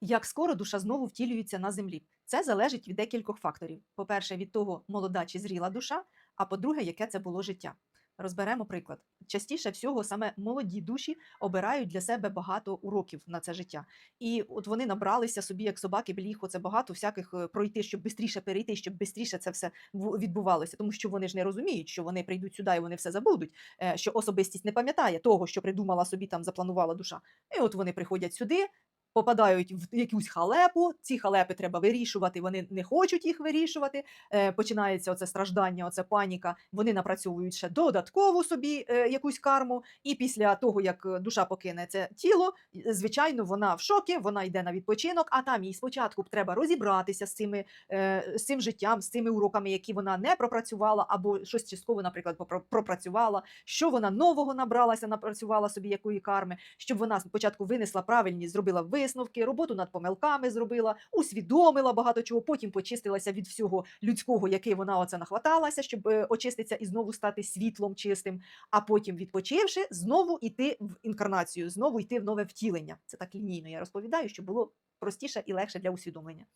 Як скоро душа знову втілюється на землі? Це залежить від декількох факторів. По-перше, від того, молода чи зріла душа, а по-друге, яке це було життя. Розберемо приклад. Частіше всього саме молоді душі обирають для себе багато уроків на це життя. І от вони набралися собі, як собаки, бліх, оце багато всяких е, пройти, щоб швидше перейти, щоб швидше це все відбувалося. Тому що вони ж не розуміють, що вони прийдуть сюди і вони все забудуть, е, що особистість не пам'ятає того, що придумала собі там, запланувала душа. І от вони приходять сюди, попадають в якусь халепу. Ці халепи треба вирішувати. Вони не хочуть їх вирішувати. Е, починається оце страждання, оце паніка. Вони напрацьовують ще додаткову собі е, якусь карму. І після того, як е, душа покине це тіло, звичайно, вона в шокі, вона йде на відпочинок. А там їй спочатку треба розібратися з цими з цим життям, з цими уроками, які вона не пропрацювала, або щось частково, наприклад, пропрацювала, що вона нового набралася, напрацювала собі якої карми, щоб вона спочатку винесла правильні, зробила висновки, роботу над помилками зробила, усвідомила багато чого, потім почистилася від всього людського, яке вона оце нахваталася, щоб е, очиститися і знову стати світлом чистим. А потім, відпочивши, знову йти в інкарнацію, знову йти в нове втілення. Це так лінійно я розповідаю, щоб було простіше і легше для усвідомлення.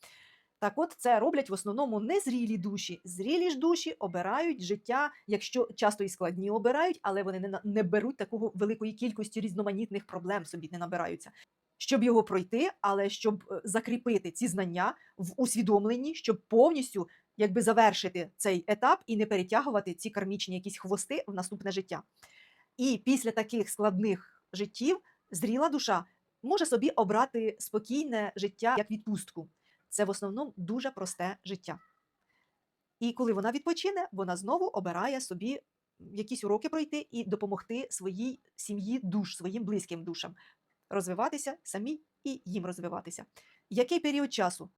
Так от це роблять в основному незрілі душі. Зрілі ж душі обирають життя, якщо часто і складні обирають, але вони не, не беруть такого великої кількості різноманітних проблем собі не набираються. Щоб його пройти, але щоб е, закріпити ці знання в усвідомленні, щоб повністю якби завершити цей етап і не перетягувати ці кармічні якісь хвости в наступне життя. І після таких складних життів зріла душа може собі обрати спокійне життя як відпустку. Це в основному дуже просте життя. І коли вона відпочине, вона знову обирає собі якісь уроки пройти і допомогти своїй сім'ї душ, своїм близьким душам розвиватися самі і їм розвиватися. Який період часу